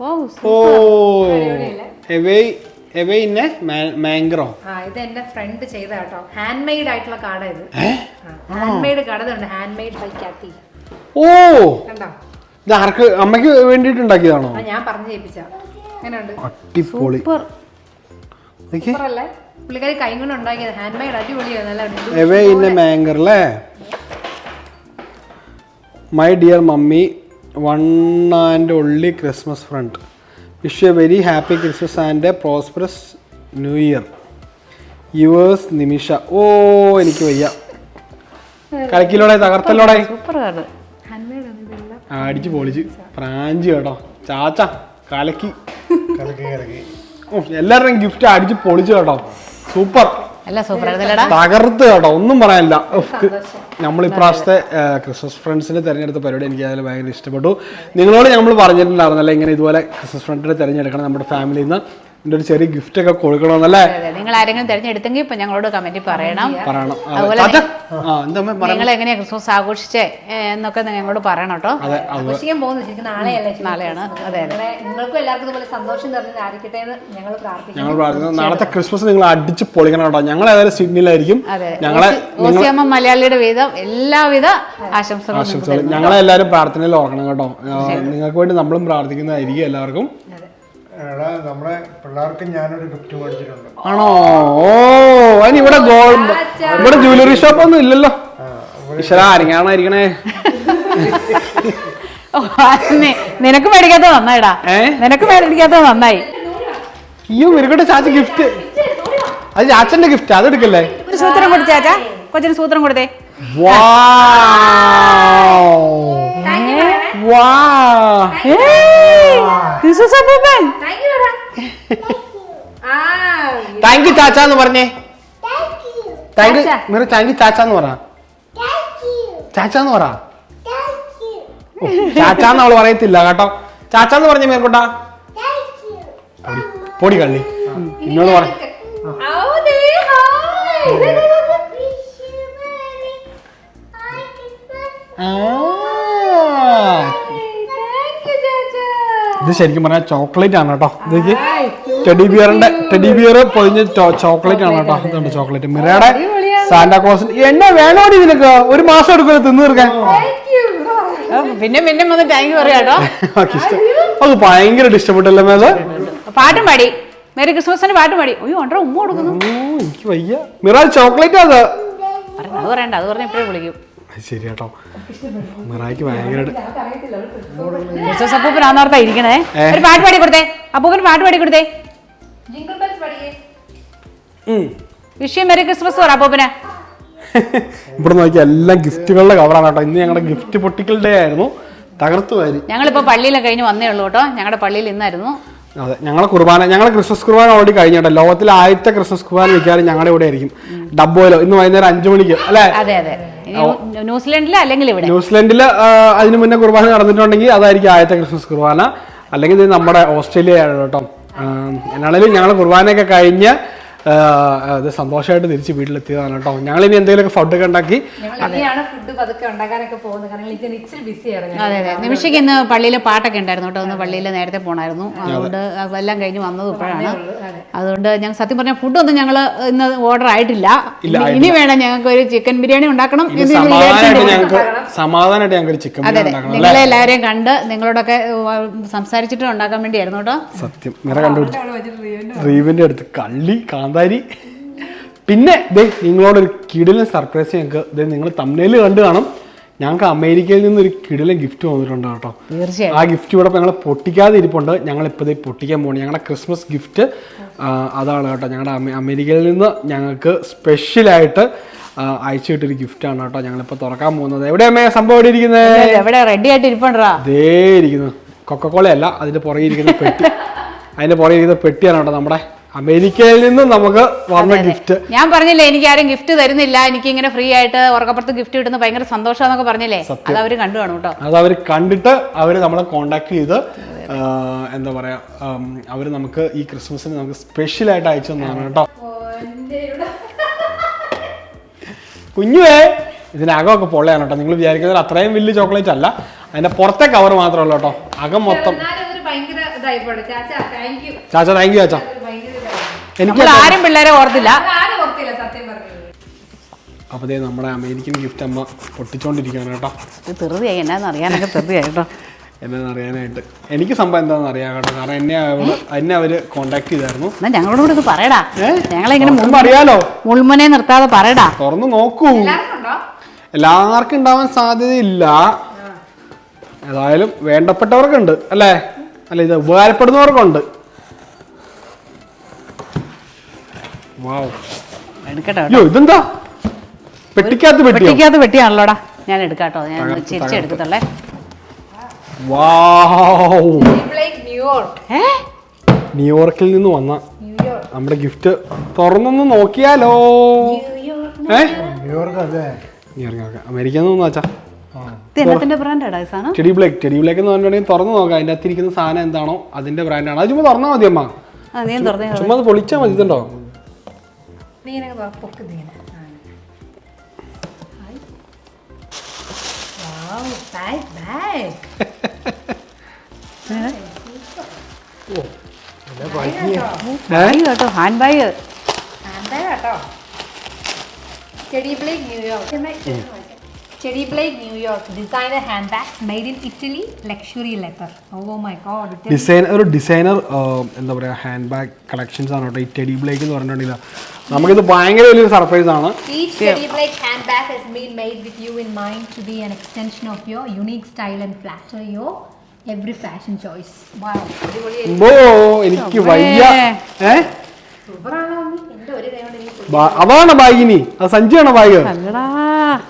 Speaker 3: ഓ
Speaker 1: ഓ എവേ എവേ ഇന്നെ? മാംഗ്രോ.
Speaker 2: ആ ഇത് എന്റെ ഫ്രണ്ട് ചെയ്ത കേട്ടോ. ഹാൻഡ് മെയ്ഡ് ആയിട്ടുള്ള ഇത്. Handmade card handmade by Kathy
Speaker 1: ഓ.
Speaker 2: കണ്ടോ?
Speaker 1: ഇത് ആർക്ക് അമ്മയ്ക്ക് ഉണ്ടാക്കിയതാണോ
Speaker 2: ആ ഞാൻ പറഞ്ഞു ചെയ്യിപ്പിച്ച. എങ്ങനെയുണ്ട്?
Speaker 1: അടിപൊളി.
Speaker 3: സൂപ്പർ.
Speaker 1: നോക്കിയേ.
Speaker 2: സൂപ്പർ അല്ലേ പുള്ളിക്കാരി കൈ കൊണ്ട് ഉണ്ടാക്കിയത്. ഹാൻഡ് മെയ്ഡ് അടിപൊളിയാണ് നല്ല അടിപൊളി.
Speaker 1: എവേ മാങ്കർ അല്ലേ? My dear mummy one and only Christmas friend wish a very happy Christmas and a prosperous new year yours Nimisha ഓ എനിക്ക് വയ്യ.
Speaker 3: കളിക്കലോടെ തകർത്തലോടെ
Speaker 1: ആ, അടിച്ച് പൊളിച്ച് പ്രാഞ്ചി കേട്ടോ. ചാച്ച കലക്കി.
Speaker 4: കലക്കി
Speaker 1: എല്ലാവരുടെയും ഗിഫ്റ്റ് അടിച്ച് പൊളിച്ച് കേട്ടോ. സൂപ്പർ.
Speaker 3: അല്ല സൂപ്പർ. ആയിരുന്നല്ലേടാ
Speaker 1: തകർത്ത് കേട്ടോ. ഒന്നും പറയാനില്ല. നമ്മൾ ഇപ്രാവശ്യത്തെ ക്രിസ്മസ് ഫ്രണ്ട്സിനെ തിരഞ്ഞെടുത്ത പരിപാടി എനിക്ക് അതിൽ ഭയങ്കര ഇഷ്ടപ്പെട്ടു. നിങ്ങളോട് നമ്മൾ പറഞ്ഞിട്ടുണ്ടായിരുന്നല്ലേ ഇങ്ങനെ ഇതുപോലെ ക്രിസ്മസ് ഫ്രണ്ടിനെ തിരഞ്ഞെടുക്കണം നമ്മുടെ ഫാമിലിയിൽ നിന്ന് എന്റെ ഒരു ചെറിയ ഗിഫ്റ്റ് ഒക്കെ കൊടുക്കണമെന്നല്ലേ?
Speaker 3: നിങ്ങൾ ആരെങ്കിലും തിരഞ്ഞെടുത്തെങ്കിൽ ഇപ്പൊ ഞങ്ങളോട് കമന്റിൽ പറയണം.
Speaker 1: പറയണം. അതെ.
Speaker 3: അതുപോലെ നിങ്ങൾ എങ്ങനെയാ ക്രിസ്മസ് ആഘോഷിച്ചേ എന്നൊക്കെ ഞങ്ങളോട് പറയണം കേട്ടോ.
Speaker 2: ആഘോഷിക്കാൻ പോകുന്നു. ശരിക്കും നാളെയല്ലേ
Speaker 3: നാളെയാണ്. അതെ
Speaker 2: നിങ്ങൾക്കും എല്ലാവർക്കും ഇതുപോലെ സന്തോഷം നിറഞ്ഞായിരിക്കട്ടെ എന്ന് ഞങ്ങൾ പ്രാർത്ഥിക്കുന്നു.
Speaker 1: ഞങ്ങൾ നാളത്തെ ക്രിസ്മസ് നിങ്ങൾ അടിച്ച് പൊളിക്കണം കേട്ടോ. ഞങ്ങൾ ഏതായാലും സിഡ്നിയിലായിരിക്കും. ഞങ്ങളെ
Speaker 3: ഓസിയമ്മ മലയാളിയുടെ വിധം എല്ലാവിധ ആശംസകളും
Speaker 1: ആശംസകളും. ഞങ്ങളെ എല്ലാവരും പ്രാർത്ഥനയിൽ ഓർക്കണം കേട്ടോ. നിങ്ങൾക്ക് വേണ്ടി നമ്മളും പ്രാർത്ഥിക്കുന്നതായിരിക്കും എല്ലാവർക്കും.
Speaker 4: എടാ നമ്മുടെ പിള്ളേർക്ക് ഞാനൊരു ഗിഫ്റ്റ് മേടിച്ചിട്ടുണ്ട്.
Speaker 1: ആണോ? ഓ അതിന് ഇവിടെ ഗോൾഡ് ഇവിടെ ജ്വല്ലറി ഷോപ്പ് ഒന്നും ഇല്ലല്ലോ. ഈശ്വര
Speaker 3: ഓ, നിനക്ക് മേടിക്കാത്ത നന്നായിടാ.
Speaker 1: ഏ?
Speaker 3: നിനക്ക് മേടിക്കാത്ത നന്നായി.
Speaker 1: അയ്യോ ഇരിക്കട്ടെ ചാച്ച ഗിഫ്റ്റ് അത് ചാച്ചന്റെ ഗിഫ്റ്റ് അത് എടുക്കല്ലേ?
Speaker 3: ഒരു സൂത്രം കൊടുത്തേ ചാച്ചാ. കൊച്ചിന് സൂത്രം കൊടുത്തേ.
Speaker 1: താങ്ക് യു ചാച്ച എന്ന് പറഞ്ഞേ. Thank you Mira thank you ചാച്ച എന്ന് പറ. ചാച്ച എന്ന് പറ. ഓ, ചാച്ചാന്ന് അവൾ പറയത്തില്ല കേട്ടോ. ചാച്ചാന്ന് പറഞ്ഞ മേർക്കോട്ടാ പൊടി കള്ളി. ഇന്നോട് പറ. ഇത് ശരിക്കും പറഞ്ഞാൽ ചോക്ലേറ്റ് ആണ് കേട്ടോ. ഇതേക്ക് ടെഡി ബിയറിന്റെ ടെഡി ബിയർ പൊതിഞ്ഞ ചോക്ലേറ്റ് ആണ് കേട്ടോ. ഇതുണ്ട് ചോക്ലേറ്റ് മിറയുടെ കോസ് എന്നെ വേണോടി നിനക്ക്. ഒരു മാസം എടുക്കുമല്ലോ തിന്നു തീർക്കാൻ?
Speaker 3: ആ, പിന്നെ പിന്നെ വന്ന് താങ്ക് പറയാട്ടോ
Speaker 1: അത് ഭയങ്കരമായിട്ട് ഇഷ്ടപ്പെട്ടല്ലേ മേത്
Speaker 3: പാട്ടും പാടി. മേരി ക്രിസ്മസിന് പാട്ടും പാടി. അയ്യോ ഉണ്ടോ ഉമ്മ കൊടുക്കുന്നു.
Speaker 1: ഓ എനിക്ക് വയ്യ. മിറ ചോക്ലേറ്റ് അത്
Speaker 3: പറഞ്ഞു, അത് പറയണ്ട അത് പറഞ്ഞ എപ്പോഴും വിളിക്കും.
Speaker 1: അത് ശരി കേട്ടോ. മിറായിക്ക് ഭയങ്കരമായിട്ട്
Speaker 3: ക്രിസ്മസ് അപ്പൂപ്പൻ ആന്നോർത്താ ഇരിക്കണേ. ഒരു പാട്ട് പാടി കൊടുത്തേ. അപ്പൂപ്പൻ പാട്ട് പാടി കൊടുത്തേ. വിഷയം മെറി ക്രിസ്മസ് പറ അപ്പൂപ്പന്.
Speaker 1: ഇവിടെ നോക്കി എല്ലാം ഗിഫ്റ്റുകളുടെ കവറാണ് കേട്ടോ. ഇന്ന് ഞങ്ങളുടെ ഗിഫ്റ്റ് പൊട്ടിക്കൽ ഡേ ആയിരുന്നു. തകർത്തു വാരി
Speaker 3: ഞങ്ങളിപ്പോ പള്ളിയിലൊക്കെ കഴിഞ്ഞ് വന്നേ ഉള്ളൂ കേട്ടോ. ഞങ്ങളുടെ പള്ളിയിൽ ഇന്നായിരുന്നു.
Speaker 1: അതെ ഞങ്ങളെ കുർബാന ഞങ്ങളെ ക്രിസ്മസ് കുർബാന ഓൾറെഡി കഴിഞ്ഞിട്ടോ ലോകത്തിലെ ആദ്യത്തെ ക്രിസ്മസ് കുർബാന വെക്കാറ് ഞങ്ങളുടെ ഇവിടെ ആയിരിക്കും. ഡബ്ബോയിലോ ഇന്ന് വൈകുന്നേരം അഞ്ചു മണിക്ക് അല്ലേ?
Speaker 3: അതെ അതെ. ഇനി ന്യൂസിലൻഡിൽ അല്ലെങ്കിൽ ഇവിടെ?
Speaker 1: ന്യൂസിലൻഡിൽ അതിന് മുന്നേ കുർബാന നടന്നിട്ടുണ്ടെങ്കിൽ അതായിരിക്കും ആദ്യത്തെ ക്രിസ്മസ് കുർബാന. അല്ലെങ്കിൽ ഇത് നമ്മുടെ ഓസ്ട്രേലിയയാണ് കേട്ടോ. എന്നാണെങ്കിലും ഞങ്ങൾ കുർബാനയൊക്കെ കഴിഞ്ഞ് അത് സന്തോഷമായിട്ട് തിരിച്ച് വീട്ടിലെത്തിയതാണ് കേട്ടോ. ഞങ്ങൾ ഇനി എന്തെങ്കിലുമൊക്കെ ഫുഡൊക്കെ ഉണ്ടാക്കി
Speaker 3: നിമിഷയ്ക്ക് ഇന്ന് പള്ളിയിൽ പാട്ടൊക്കെ ഉണ്ടായിരുന്നു കേട്ടോ. ഒന്ന് പള്ളിയിൽ നേരത്തെ പോണായിരുന്നു. അതുകൊണ്ട് എല്ലാം കഴിഞ്ഞ് വന്നത് ഇപ്പോഴാണ്. അതുകൊണ്ട് ഞങ്ങൾ സത്യം പറഞ്ഞ ഫുഡൊന്നും ഞങ്ങൾ ഇന്ന് ഓർഡർ ആയിട്ടില്ല. ഇനി- വേണം ഞങ്ങൾക്ക് ഒരു ചിക്കൻ ബിരിയാണി ഉണ്ടാക്കണം
Speaker 1: സമാധാനമായിട്ട് ചിക്കൻ
Speaker 3: അതെ നിങ്ങളെ എല്ലാവരെയും കണ്ട് നിങ്ങളോടൊക്കെ സംസാരിച്ചിട്ട് ഉണ്ടാക്കാൻ വേണ്ടിയായിരുന്നു കേട്ടോ.
Speaker 1: സത്യം. റീവിന്റെ അടുത്ത് കള്ളി കാന്താരി പിന്നെ ദേ നിങ്ങളോടൊരു കിടിലൻ സർപ്രൈസ് ഞങ്ങൾക്ക്. ദേ നിങ്ങൾ തമ്മിൽ കണ്ടു കാണും. ഞങ്ങൾക്ക് അമേരിക്കയിൽ നിന്ന് ഒരു കിടിലൻ ഗിഫ്റ്റ് വന്നിട്ടുണ്ട് കേട്ടോ.
Speaker 3: തീർച്ചയായും.
Speaker 1: ആ ഗിഫ്റ്റ് ഇവിടെ ഞങ്ങൾ പൊട്ടിക്കാതെ ഇരിപ്പുണ്ട്. ഞങ്ങൾ ഇപ്പോൾ ഇത് പൊട്ടിക്കാൻ പോകണം ഞങ്ങളുടെ ക്രിസ്മസ് ഗിഫ്റ്റ് അതാണ് കേട്ടോ. ഞങ്ങളുടെ അമേരിക്കയിൽ നിന്ന് ഞങ്ങൾക്ക് സ്പെഷ്യലായിട്ട് അയച്ചു കിട്ടിയൊരു ആണ് കേട്ടോ ഞങ്ങളിപ്പോൾ തുറക്കാൻ പോകുന്നത്. എവിടെ അമ്മേ സംഭവം എവിടെ ഇരിക്കുന്നത്
Speaker 3: എവിടെ? റെഡി ആയിട്ട് ഇരിപ്പണ്ടാ?
Speaker 1: ദേ ഇരിക്കുന്നു. കൊക്കക്കോളയല്ല അതിന്റെ പുറകെ ഇരിക്കുന്ന പെട്ടി. അതിന്റെ പുറകെ ഇരിക്കുന്ന പെട്ടിയാണ് കേട്ടോ നമ്മുടെ അമേരിക്കയിൽ നിന്ന് നമുക്ക് വന്ന ഗിഫ്റ്റ്
Speaker 3: ഞാൻ പറഞ്ഞില്ലേ എനിക്ക് ആരും ഗിഫ്റ്റ് തരുന്നില്ല എനിക്ക് ഇങ്ങനെ ഫ്രീ ആയിട്ട് ഉറക്കപ്പുറത്ത് ഗിഫ്റ്റ് കിട്ടുന്ന ഭയങ്കര സന്തോഷമാണെന്നൊക്കെ പറഞ്ഞില്ലേ? അത് അവർ കണ്ടു കാണും കേട്ടോ.
Speaker 1: അത് അവർ കണ്ടിട്ട് അവർ നമ്മളെ കോണ്ടാക്ട് ചെയ്ത് എന്താ പറയാ അവർ നമുക്ക് ഈ ക്രിസ്മസിന് നമുക്ക് സ്പെഷ്യൽ ആയിട്ട് അയച്ചു തന്നാണ് കേട്ടോ. കുഞ്ഞുവേ ഇതിനകമൊക്കെ പൊള്ളയാണ് കേട്ടോ. നിങ്ങൾ വിചാരിക്കുന്നത് അത്രയും വലിയ ചോക്ലേറ്റ് അല്ല. അതിന്റെ പുറത്തെ കവർ മാത്രമേ ഉള്ളൂ കേട്ടോ. അകം മൊത്തം.
Speaker 2: ചാച്ചാ താങ്ക് യു
Speaker 1: ചാച്ച താങ്ക് യു ചാച്ച
Speaker 2: ഭയങ്കര ഇതായി.
Speaker 1: എനിക്ക്
Speaker 3: ആരും പിള്ളേരെ ഓർത്തില്ല.
Speaker 1: അപ്പോൾ ദേ നമ്മുടെ അമേരിക്കൻ ഗിഫ്റ്റ് അമ്മ പൊട്ടിച്ചോണ്ടിരിക്കുകയാണ് കേട്ടോ.
Speaker 3: തെറുതിയായി എന്നാന്ന് അറിയാനൊക്കെ തെറുതിയായി കേട്ടോ.
Speaker 1: എന്നാന്ന് അറിയാനായിട്ട്. എനിക്ക് സംഭവം എന്താണെന്ന് അറിയാം കേട്ടോ. കാരണം എന്നെ അവൾ എന്നെ അവർ കോണ്ടാക്ട് ചെയ്തായിരുന്നു.
Speaker 3: എന്നാ ഞങ്ങളോട് കൂടെ ഇത് പറയടാ. ഞങ്ങളിങ്ങനെ
Speaker 1: തുറക്കുമ്പോ അറിയാലോ?
Speaker 3: മുൾമുനെ നിർത്താതെ പറയടാ.
Speaker 1: തുറന്നു നോക്കൂ. എല്ലാവർക്കും ഉണ്ടാവാൻ സാധ്യതയില്ല. ഏതായാലും വേണ്ടപ്പെട്ടവർക്കുണ്ട് അല്ലേ? അല്ല ഇത് ഉപകാരപ്പെടുന്നവർക്കുണ്ട് വാവ്
Speaker 3: എടുക്കട്ടെ. കേട്ടോ.
Speaker 1: ഇതെന്താ? പെട്ടിക്കകത്ത് പെട്ടിയോ
Speaker 3: വെട്ടിക്കകത്ത് വെട്ടിയാണല്ലോടാ. ഞാൻ എടുക്കാട്ടോ. ഞാൻ ചിരിച്ച്. എടുക്കത്തുള്ളേ.
Speaker 1: വാവ്
Speaker 2: ന്യൂയോർക്ക്
Speaker 3: ഏ?
Speaker 1: ന്യൂയോർക്കിൽ നിന്ന് വന്ന
Speaker 2: ന്യൂയോർക്ക്
Speaker 1: നമ്മുടെ ഗിഫ്റ്റ് തുറന്നൊന്ന് നോക്കിയാലോ? ഏ?
Speaker 4: ന്യൂയോർക്ക് അല്ലേ?
Speaker 1: ന്യൂയോർക്ക് അമേരിക്കയിൽ നിന്ന് വെച്ചാ
Speaker 3: ഇത് എന്നത്തിന്റെ ബ്രാൻഡാടാ ഈ സാധനം?
Speaker 1: ടെഡി ബ്ലേക്ക് ടെഡി ബ്ലേക്ക് എന്ന് പറഞ്ഞിട്ടുണ്ടെങ്കിൽ തുറന്ന് നോക്കാം. അതിന്റെ അകത്തിരിക്കുന്ന സാധനം എന്താണോ അതിന്റെ ബ്രാൻഡാണ്. അത് ചുമ്മാ തുറന്നാൽ മതി അമ്മ
Speaker 3: ആ നീ തുറന്നേ
Speaker 1: ചുമ്മാ പൊളിച്ചാ പൊളിച്ചാൽ മതി ഇതുണ്ടോ
Speaker 2: നീനങ്ങ് വാ പൊക്ക്
Speaker 1: നീന ഡിസൈനർ ഡിസൈനർ എന്താ പറയുക ഹാൻഡ് ബാഗ്. കളക്ഷൻസ് ആണ് കേട്ടോ. ഈ ടെഡി ബ്ലേക്ക് എന്ന് പറഞ്ഞിട്ടുണ്ടെങ്കിൽ നമുക്കിത് ഭയങ്കര വലിയൊരു സർപ്രൈസ് ആണ്.
Speaker 2: Each Teddy Blake handbag has been made with you in mind to be an extension of your unique style and flatter your every fashion choice. Wow. അടിപൊളിയായി.
Speaker 1: ഓ എനിക്ക് വയ്യ. ഏ?
Speaker 2: മമ്മി? എന്റെ ഒരു കൈ കൊണ്ട് എനിക്ക്
Speaker 1: ബാ- അതാണ് ബാഗിനി. അത് സഞ്ചിയാണോ ബാഗ്.
Speaker 3: അല്ലടാ.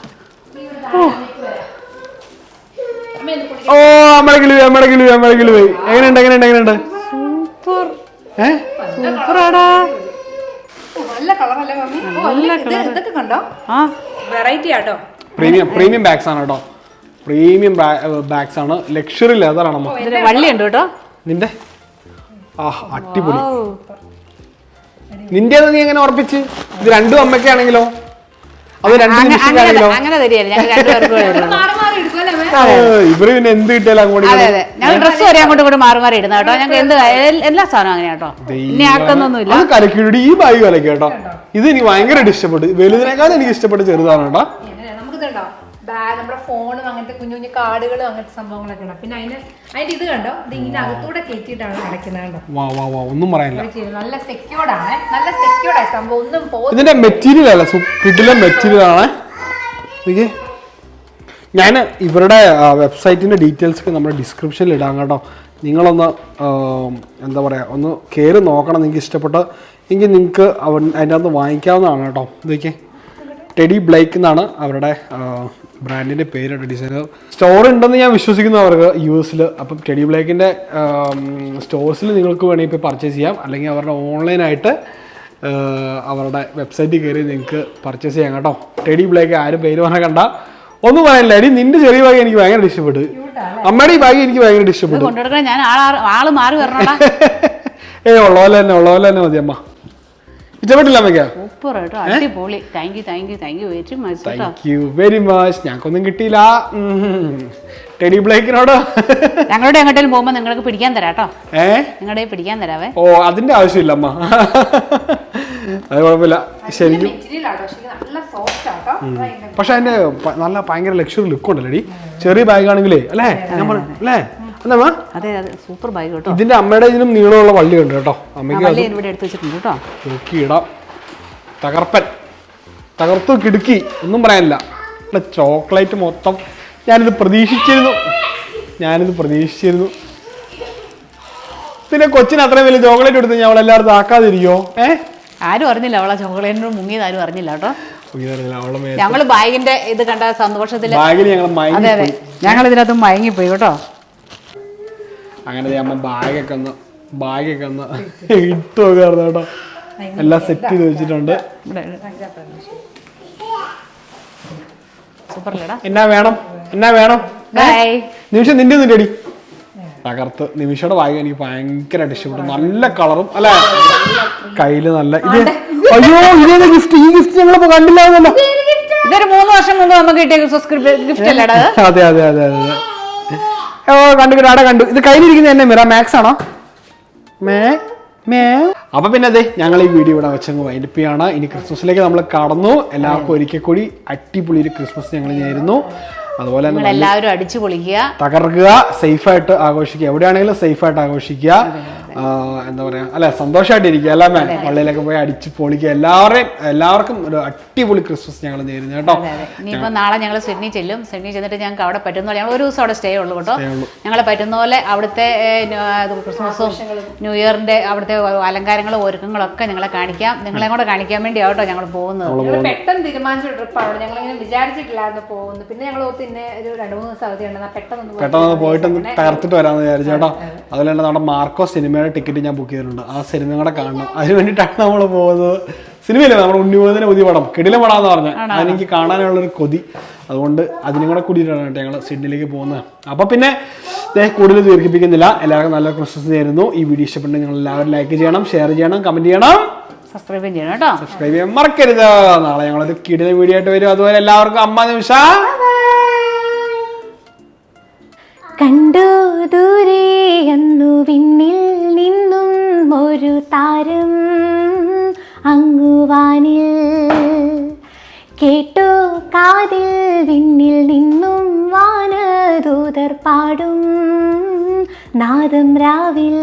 Speaker 1: ഓ അമ്മടെ കിളി അമ്മടെ കിളി അമ്മടെ കിളി എങ്ങനെയുണ്ട് എങ്ങനെയുണ്ട് എങ്ങനെയുണ്ട്?
Speaker 3: സൂപ്പർ.
Speaker 1: ഏ?
Speaker 3: സൂപ്പറാടാ.
Speaker 2: നല്ല കളറല്ലേ മമ്മി? ഇതൊക്കെ കണ്ടോ?
Speaker 3: ആ.
Speaker 2: വെറൈറ്റി ആട്ടോ.
Speaker 1: പ്രീമിയം പ്രീമിയം ബാഗ്സ് ആണ് കേട്ടോ. പ്രീമിയം ബാഗ്സ് ആണ്. ലക്ഷറി ലെതർ ആണ്
Speaker 3: വള്ളി ഉണ്ട് കേട്ടോ.
Speaker 1: നിന്റെ? ആ അടിപൊളി. നിന്റെ നീ എങ്ങനെ ഉറപ്പിച്ച്? ഇത് രണ്ടും അമ്മയ്ക്കാണെങ്കിലോ? അത് രണ്ടും
Speaker 3: അങ്ങനെ തരികയല്ല. ഞങ്ങൾ രണ്ടുപേർക്കും
Speaker 1: ഇവർ പിന്നെ എന്ത് കിട്ടിയാലും അങ്ങോട്ട്
Speaker 3: അതെ അതെ. ഞങ്ങൾ ഡ്രസ്സ് വരെ അങ്ങോട്ടും ഇങ്ങോട്ടും മാറി മാറി ഇടുന്ന കേട്ടോ. ഞങ്ങൾക്ക് എന്ത് എൽ- എല്ലാ സാധനവും അങ്ങനെ കേട്ടോ. ഇനി ആക്കുന്നൊന്നുമില്ല
Speaker 1: അത് കലക്കിയുടെ ഈ ബാഗ് കലക്കി കേട്ടോ. ഇത് എനിക്ക് ഭയങ്കരമായിട്ട് ഇഷ്ടപ്പെട്ടു. വലുതിനേക്കാളും എനിക്ക് ഇഷ്ടപ്പെട്ട ചെറുതാണ് കേട്ടോ?
Speaker 2: നമുക്കിതുണ്ടോ ബാഗ് നമ്മുടെ ഫോണും അങ്ങനത്തെ കുഞ്ഞു കുഞ്ഞു കാർഡുകളും അങ്ങനത്തെ സംഭവങ്ങളൊക്കെ ഉണ്ട്? പിന്നെ അതിന് അതിന്റെ ഇത് കണ്ടോ? ഇത് ഇതിന്റെ അകത്തൂടെ കയറ്റിയിട്ടാണ് അടയ്ക്കുന്നത് കണ്ടോ?
Speaker 1: വാ വാ വാ ഒന്നും പറയാനില്ല
Speaker 2: ഇത് നല്ല സെക്യൂർഡ് ആണ്. നല്ല സെക്യൂർഡ് ആയി സംഭവം. ഒന്നും പോ
Speaker 1: ഇതിന്റെ മെറ്റീരിയൽ അല്ല. കിട്ടില്ല മെറ്റീരിയൽ ആണ്. ഞാൻ ഇവരുടെ വെബ്സൈറ്റിന്റെ ഡീറ്റെയിൽസ് ഒക്കെ നമ്മുടെ ഡിസ്ക്രിപ്ഷനിൽ ഇടാം കേട്ടോ. നിങ്ങളൊന്ന് എന്താ പറയുക ഒന്ന് കയറി നോക്കണം നിങ്ങൾക്ക് ഇഷ്ടപ്പെട്ട. എങ്കിൽ നിങ്ങൾക്ക് അവ അതിന്റെ അകത്ത് വാങ്ങിക്കാവുന്നതാണ് കേട്ടോ. ഇതൊക്കെ. ടെഡി ബ്ലേക്ക് എന്നാണ് അവരുടെ ബ്രാൻഡിന്റെ പേര് ഡിസൈനർ സ്റ്റോർ ഉണ്ടെന്ന് ഞാൻ വിശ്വസിക്കുന്നു അവർക്ക് യു എസിൽ. അപ്പം ടെഡി ബ്ലേക്കിന്റെ സ്റ്റോഴ്സിൽ നിങ്ങൾക്ക് വേണമെങ്കിൽ ഇപ്പോൾ പർച്ചേസ് ചെയ്യാം. അല്ലെങ്കിൽ അവരുടെ ഓൺലൈനായിട്ട് അവരുടെ വെബ്സൈറ്റിൽ കയറി നിങ്ങൾക്ക് പർച്ചേസ് ചെയ്യാം കേട്ടോ. ടെഡി ബ്ലേക്ക് ആരും പേര് പറഞ്ഞാൽ കണ്ട. ഒന്നും പറയാനില്ല എടി നിന്റെ ചെറിയ ബാഗ് എനിക്ക് ഭയങ്കര ഇഷ്ടപ്പെട്ടു. അമ്മയുടെ ഈ ബാഗ് എനിക്ക് ഭയങ്കര ഇഷ്ടപ്പെട്ടു.
Speaker 3: ഞാൻ ആൾ ആൾ മാറി വരണോടാ.
Speaker 1: ഏ ഉള്ള പോലെ തന്നെ ഉള്ള പോലെ തന്നെ മതി അമ്മ. ഇഷ്ടപ്പെട്ടില്ല അമ്മയ്ക്ക്?
Speaker 3: സൂപ്പർ കേട്ടോ അടിപൊളി. Thank you thank you thank you very much കേട്ടോ.
Speaker 1: താങ്ക് യു വെരി മച്ച് ഞങ്ങൾക്കൊന്നും കിട്ടിയില്ല. ടെഡി ബ്ലേക്കിനോടോ
Speaker 3: ഞങ്ങളുടെ എങ്ങോട്ടേലും പോകുമ്പോൾ നിങ്ങൾക്ക് പിടിക്കാൻ തരാം കേട്ടോ
Speaker 1: ഏ?
Speaker 3: നിങ്ങളുടെ പിടിക്കാൻ തരാവേ.
Speaker 1: ഓ അതിന്റെ ആവശ്യമില്ല അമ്മ അത് കുഴപ്പമില്ല. ശരിക്കും
Speaker 2: പക്ഷെ
Speaker 1: അതിന്റെ നല്ല ഭയങ്കര ലക്ഷറി ലുക്ക് ഉണ്ടല്ലേ ചെറിയ ബാഗ് ആണെങ്കിലേ അല്ലേ? നമ്മൾ അല്ലേ?
Speaker 3: അതെ സൂപ്പർ ബാഗ് കേട്ടോ.
Speaker 1: ഇതിന്റെ അമ്മയുടെ ഇതിനും നീളമുള്ള വള്ളി ഉണ്ട്
Speaker 3: കേട്ടോ.
Speaker 1: അമ്മയ്ക്ക്
Speaker 3: ഇവിടെ എടുത്ത് വെച്ചിട്ടുണ്ട് കേട്ടോ.
Speaker 1: തൂക്കിയിടാം തകർപ്പൻ. തകർത്തു കിടുക്കി. ഒന്നും പറയാനില്ല. ചോക്ലേറ്റ് മൊത്തം. ഞാനിത് പ്രതീക്ഷിച്ചിരുന്നു. ഞാനിത് പ്രതീക്ഷിച്ചിരുന്നു. പിന്നെ കൊച്ചിന് അത്രയും വലിയ ചോക്ലേറ്റ് എടുത്ത് ഞാൻ അവളെല്ലായിടത്തും ആക്കാതിരിക്കോ ഏ?
Speaker 3: ആരും അറിഞ്ഞില്ല. അവളെ ചോക്ലേറ്റിനോട് മുങ്ങിയത് ആരും അറിഞ്ഞില്ല കേട്ടോ. ഞങ്ങൾ ബാഗിന്റെ ഇത് കണ്ട
Speaker 1: ഞങ്ങൾ
Speaker 3: അതെ അതെ. ഞങ്ങൾ ഇതിനകത്ത് മയങ്ങിപ്പോയി കേട്ടോ.
Speaker 1: അങ്ങനെ അമ്മ ബാഗൊക്കെ ഒന്ന് ബാഗൊക്കെ ഒന്ന് ഇട്ടു നോക്കാറുണ്ട് കേട്ടോ. എല്ലാം സെറ്റ് ചെയ്ത് വെച്ചിട്ടുണ്ട്.
Speaker 3: ഇവിടെ സൂപ്പർ ലേടാ
Speaker 1: എന്നാ വേണം? എന്നാ വേണം നിമിഷം നിന്റെ ഒന്നും റെഡി തകർത്ത്. നിമിഷയുടെ ബാഗ് എനിക്ക് ഭയങ്കരമായിട്ട് ഇഷ്ടപ്പെട്ടു. നല്ല കളറും അല്ലെ? കയ്യിൽ നല്ല ഇത്. അയ്യോ ഇതേ ഗിഫ്റ്റ് ഈ ഗിഫ്റ്റ് ഞങ്ങൾ കണ്ടില്ലാന്നല്ലോ
Speaker 3: ഇതൊരു മൂന്ന് വർഷം മുമ്പ് നമുക്ക് കിട്ടിയ ഗിഫ്റ്റ് അല്ലേടാ?
Speaker 1: അതെ? അതെ അതെ അതെ. ഓ കണ്ടു കണ്ടു. കണ്ടു. ഇത് കയ്യിലിരിക്കുന്ന എന്നെ മിറ. മാക്സ് ആണോ? മേ മേ. അപ്പൊ പിന്നെ അതെ ഞങ്ങൾ ഈ വീഡിയോ ഇവിടെ വെച്ചങ്ങ് വൈൻഡപ്പ് ഇനി ക്രിസ്മസിലേക്ക് നമ്മൾ കടന്നു. എല്ലാവർക്കും ഒരിക്കൽ കൂടി അടിപൊളി ഒരു ക്രിസ്മസ് ഞങ്ങൾ നേരുന്നു അതുപോലെ തന്നെ
Speaker 3: എല്ലാവരും അടിച്ചു പൊളിക്കുക.
Speaker 1: തകർക്കുക സേഫായിട്ട് ആഘോഷിക്കുക. എവിടെയാണെങ്കിലും സേഫായിട്ട് ആഘോഷിക്കുക. എന്താ പറയാ അല്ലെ സന്തോഷമായിട്ടിരിക്കുക അല്ല മാം പള്ളിയിലൊക്കെ പോയി അടിച്ച് പൊളിക്കുക. എല്ലാവരെയും എല്ലാവർക്കും ഒരു അടിപൊളി ക്രിസ്മസ് ഞങ്ങൾ നേരുന്നു കേട്ടോ.
Speaker 3: അതെ നാളെ ഞങ്ങൾ സിഡ്നി ചെല്ലും. സിഡ്നി ചെന്നിട്ട് ഞങ്ങൾക്ക് അവിടെ പറ്റുന്ന പോലെ ഞങ്ങൾ ഒരു ദിവസം അവിടെ സ്റ്റേ ഉള്ളൂ കേട്ടോ. ഞങ്ങളെ പറ്റുന്ന പോലെ അവിടുത്തെ ക്രിസ്മസും ന്യൂ ഇയറിന്റെ അവിടുത്തെ അലങ്കാരങ്ങളും ഒരുക്കങ്ങളും ഒക്കെ ഞങ്ങളെ കാണിക്കാം. നിങ്ങളെ കൂടെ കാണിക്കാൻ വേണ്ടി വേണ്ടിയാട്ടോ ഞങ്ങൾ പോകുന്നത്.
Speaker 2: പെട്ടെന്ന് തീരുമാനിച്ച ട്രിപ്പാണ് ഞങ്ങൾ ഇങ്ങനെ വിചാരിച്ചിട്ടില്ലായിരുന്നു പോകുന്നത്. പിന്നെ ഞങ്ങൾ പിന്നെ ഒരു രണ്ട് മൂന്ന് ദിവസം അവധി ഉണ്ടെന്നാൽ പെട്ടെന്ന്
Speaker 1: പെട്ടെന്ന് പോയിട്ടൊന്ന് തകർത്തിട്ട് വരാമെന്ന് വിചാരിച്ചു കേട്ടോ. അതുപോലെ തന്നെ നമ്മുടെ മാർക്കോ സിനിമയുടെ ടിക്കറ്റ് ഞാൻ ബുക്ക് ചെയ്തിട്ടുണ്ട്. ആ സിനിമ കൂടെ കാണണം. അതിന് വേണ്ടിയിട്ടാണ് നമ്മൾ പോകുന്നത്. സിനിമയില്ല? നമ്മുടെ ഉണ്ണിമോദിന്റെ പുതിയ പടം. കിടില പടം എന്ന് പറഞ്ഞാൽ അതെനിക്ക് കാണാനുള്ളൊരു കൊതി. അതുകൊണ്ട് അതിനും കൂടെ കൂടിയിട്ടാണ് കേട്ടോ ഞങ്ങൾ സിഡ്നിയിലേക്ക് പോകുന്നത്. അപ്പോൾ പിന്നെ കൂടുതൽ ദീർഘിപ്പിക്കുന്നില്ല. എല്ലാവർക്കും നല്ല ക്രിസ്മസ് നേരുന്നു ഈ വീഡിയോ ഇഷ്ടപ്പെട്ടെങ്കിൽ നിങ്ങൾ എല്ലാവരും ലൈക്ക് ചെയ്യണം ഷെയർ ചെയ്യണം കമന്റ് ചെയ്യണം.
Speaker 3: സബ്സ്ക്രൈബ് ചെയ്യണം കേട്ടോ.
Speaker 1: സബ്സ്ക്രൈബ് ചെയ്യാൻ മറക്കരുത്. നാളെ ഞങ്ങളൊരു കിടില വീഡിയോ ആയിട്ട് വരും. അതുപോലെ എല്ലാവർക്കും അമ്മ നിമിഷ
Speaker 5: കണ്ടു ദൂരെ അന്നു വിണ്ണിൽ നിന്നും ഒരു താരം അങ്ങുവാനിൽ കേട്ടു കാതിൽ വിണ്ണിൽ നിന്നും വാനദൂതർ പാടും നാദം രാവിൽ.